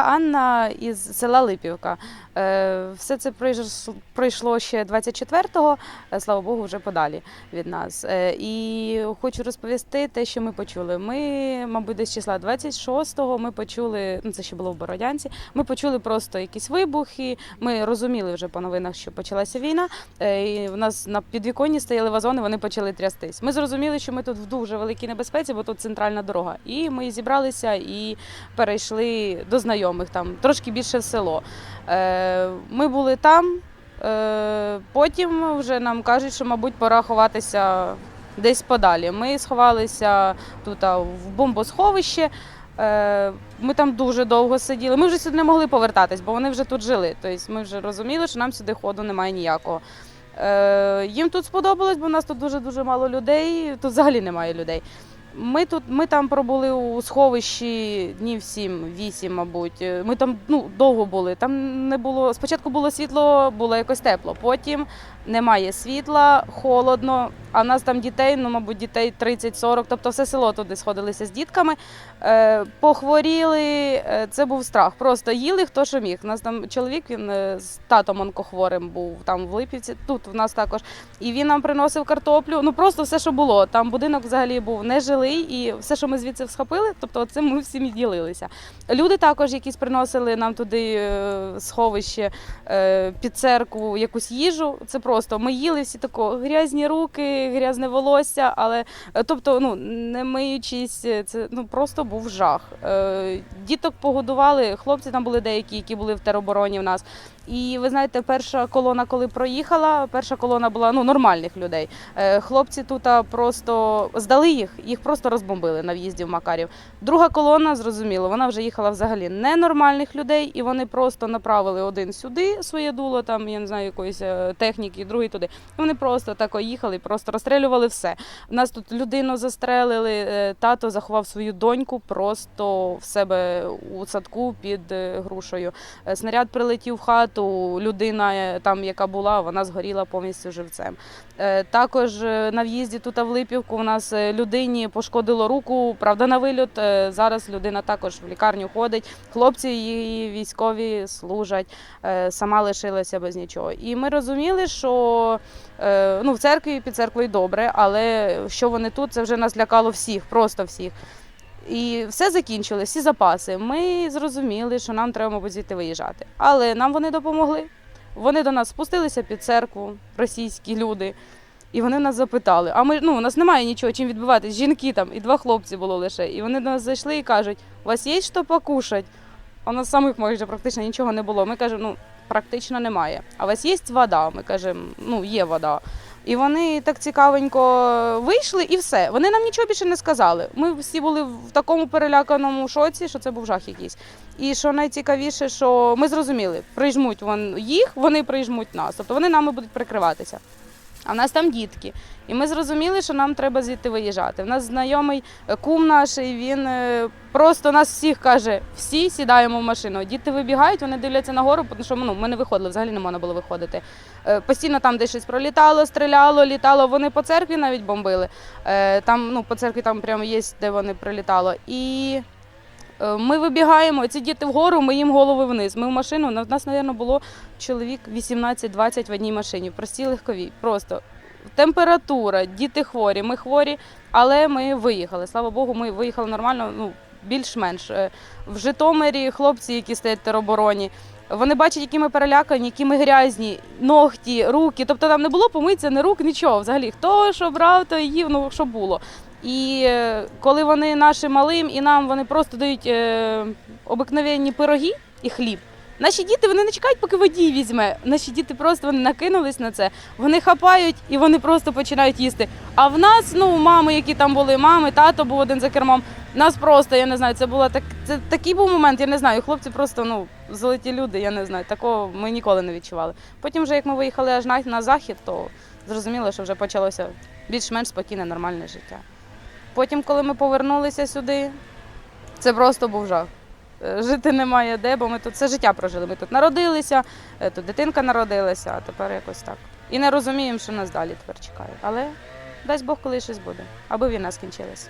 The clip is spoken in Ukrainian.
Анна із села Липівка. Е, Все це пройш- пройшло ще 24-го, е, слава Богу, вже подалі від нас. Е, І хочу розповісти те, що ми почули. Ми, мабуть, десь числа 26-го ми почули, ну це ще було в Бородянці. Ми почули просто якісь вибухи. Ми розуміли вже по новинах, що почалася війна. І в нас на підвіконні стояли вазони, вони почали трястись. Ми зрозуміли, що ми тут в дуже великій небезпеці, бо тут центральна дорога. І ми зібралися і перейшли до знайомих там трошки більше в село. Е, Ми були там. е, Потім вже нам кажуть, що, мабуть, пора ховатися десь подалі. Ми сховалися тут в бомбосховище. Ми там дуже довго сиділи. Ми вже сюди не могли повертатись, бо вони вже тут жили. Тобто ми вже розуміли, що нам сюди ходу немає ніякого. Е, Їм тут сподобалось, бо в нас тут дуже дуже мало людей. Тут взагалі немає людей. Ми тут, ми там пробули у сховищі днів 7-8, мабуть. Е, Ми там ну, довго були. Там не було. Спочатку було світло, було якось тепло. Потім немає світла, холодно. А в нас там дітей, ну, мабуть, дітей 30-40, тобто все село туди сходилися з дітками. Е, похворіли, е, це був страх. Просто їли хто що міг. У нас там чоловік, він е, з татом онкохворим був там в Липівці, тут в нас також. І він нам приносив картоплю. Ну просто все, що було. Там будинок взагалі був нежилий, і все, що ми звідси схопили, тобто цим ми всім ділилися. Люди також якісь приносили нам туди сховище під церкву якусь їжу. Це просто ми їли всі тако грязні руки, грязне волосся, але е, тобто, ну не миючись, е, це ну просто був жах. Е, Діток погодували. Хлопці там були деякі, які були в теробороні в нас. І ви знаєте, перша колона, коли проїхала, перша колона була ну нормальних людей. Е, Хлопці тут просто здали їх, їх просто розбомбили на в'їзді в Макарів. Друга колона, зрозуміло, вона вже їхала взагалі ненормальних людей, і вони просто направили один сюди своє дуло, там я не знаю якоїсь е, техніки, другий туди. І вони просто тако їхали, просто розстрілювали все. У нас тут людину застрелили. е, Тато заховав свою доньку просто в себе у садку під грушею. Е, Снаряд прилетів в хату. Людина е, там, яка була, вона згоріла повністю живцем. Е, Також е, на в'їзді тут в Липівку у нас людині пошкодило руку. Правда, на вильот. Зараз людина також в лікарню ходить. Хлопці її військові служать, сама лишилася без нічого. І ми розуміли, що ну, в церкві під церквою добре, але що вони тут, це вже нас лякало всіх, просто всіх. І все закінчили, всі запаси. Ми зрозуміли, що нам треба, мабуть, звідти виїжджати. Але нам вони допомогли. Вони до нас спустилися під церкву, російські люди, і вони нас запитали: а ми ну, у нас немає нічого, чим відбиватись. Жінки там і два хлопці було лише. І вони до нас зайшли і кажуть: у вас є що покушать? А у нас самих майже практично нічого не було. Ми кажемо, ну практично немає. А у вас є вода? Ми кажемо, ну є вода. І вони так цікавенько вийшли, і все. Вони нам нічого більше не сказали. Ми всі були в такому переляканому шоці, що це був жах якийсь. І що найцікавіше, що ми зрозуміли, прижмуть вон їх, вони прижмуть нас. Тобто вони нами будуть прикриватися. А в нас там дітки. І ми зрозуміли, що нам треба звідти виїжджати. У нас знайомий е, кум наш, він е, просто нас всіх каже: всі сідаємо в машину. Діти вибігають, вони дивляться нагору, тому що ну, ми не виходили, взагалі не можна було виходити. Е, Постійно там десь щось пролітало, стріляло, літало. Вони по церкві навіть бомбили. Там, ну, по церкві там прямо є, де вони прилітало. І ми вибігаємо, ці діти вгору, ми їм голови вниз. Ми в машину. У нас, мабуть, було чоловік 18-20 в одній машині, прості легкові. Просто температура, діти хворі, ми хворі, але ми виїхали. Слава Богу, ми виїхали нормально, ну більш-менш. Е, В Житомирі хлопці, які стоять в теробороні. Вони бачать, які ми перелякані, які ми грязні, ногті, руки. Тобто там не було помитися, ні рук, нічого. Взагалі, хто що брав, то їв, ну що було. І е, коли вони нашим малим і нам вони просто дають е, обикновенні пироги і хліб. Наші діти вони не чекають, поки водій візьме. Наші діти просто вони накинулись на це. Вони хапають і вони просто починають їсти. А в нас, ну, мами, які там були, мами, тато був один за кермом. Нас просто, я не знаю, це було так. Це такий був момент, я не знаю. Хлопці просто ну золоті люди, я не знаю. Такого ми ніколи не відчували. Потім, вже як ми виїхали аж на, на захід, то зрозуміло, що вже почалося більш-менш спокійне, нормальне життя. Потім, коли ми повернулися сюди, це просто був жах. Е, Жити немає де, бо ми тут все життя прожили. Ми тут народилися, е, тут дитинка народилася, а тепер якось так. І не розуміємо, що нас далі тепер чекає. Але дасть Бог, коли щось буде, аби війна скінчилася.